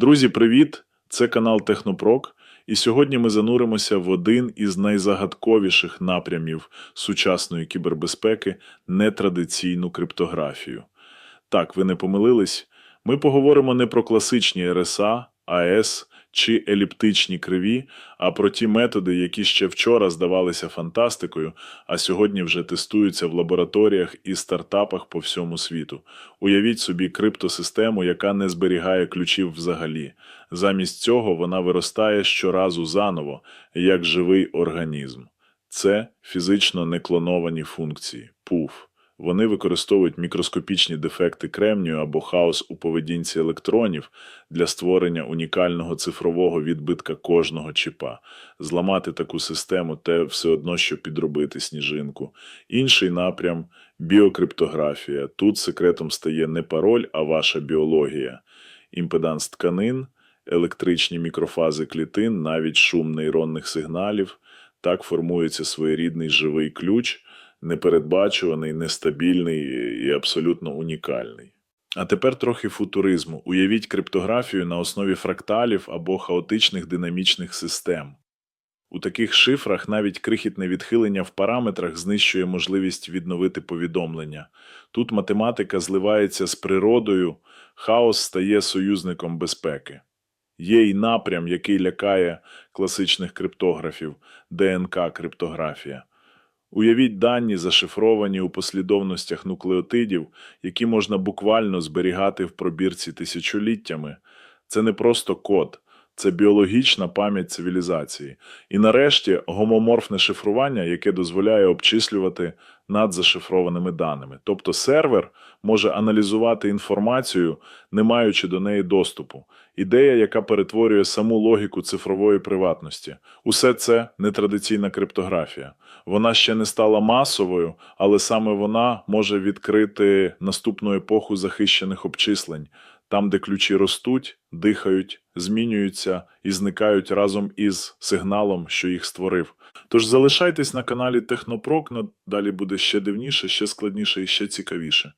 Друзі, привіт! Це канал Технопрок, і сьогодні ми зануримося в один із найзагадковіших напрямів сучасної кібербезпеки нетрадиційну криптографію. Так, ви не помилились. Ми поговоримо не про класичні РСА, АЕС чи еліптичні криві, а про ті методи, які ще вчора здавалися фантастикою, а сьогодні вже тестуються в лабораторіях і стартапах по всьому світу. Уявіть собі криптосистему, яка не зберігає ключів взагалі. Замість цього вона виростає щоразу заново, як живий організм. Це фізично неклоновані функції ПУФ. Вони використовують мікроскопічні дефекти кремнію або хаос у поведінці електронів для створення унікального цифрового відбитка кожного чіпа. Зламати таку систему те все одно, що підробити сніжинку. Інший напрям біокриптографія. Тут секретом стає не пароль, а ваша біологія. Імпеданс тканин, електричні мікрофази клітин, навіть шум нейронних сигналів. Так формується своєрідний живий ключ, непередбачуваний, нестабільний і абсолютно унікальний. А тепер трохи футуризму. Уявіть криптографію на основі фракталів або хаотичних динамічних систем. У таких шифрах навіть крихітне відхилення в параметрах знищує можливість відновити повідомлення. Тут математика зливається з природою, хаос стає союзником безпеки. Є й напрям, який лякає класичних криптографів ДНК криптографія. Уявіть дані, зашифровані у послідовностях нуклеотидів, які можна буквально зберігати в пробірці тисячоліттями. Це не просто код, це біологічна пам'ять цивілізації. І нарешті гомоморфне шифрування, яке дозволяє обчислювати над зашифрованими даними. Тобто сервер може аналізувати інформацію, не маючи до неї доступу. Ідея, яка перетворює саму логіку цифрової приватності. Усе це нетрадиційна криптографія. Вона ще не стала масовою, але саме вона може відкрити наступну епоху захищених обчислень, там, де ключі ростуть, дихають, змінюються і зникають разом із сигналом, що їх створив. Тож залишайтесь на каналі Технопрокно далі буде ще дивніше, ще складніше і ще цікавіше.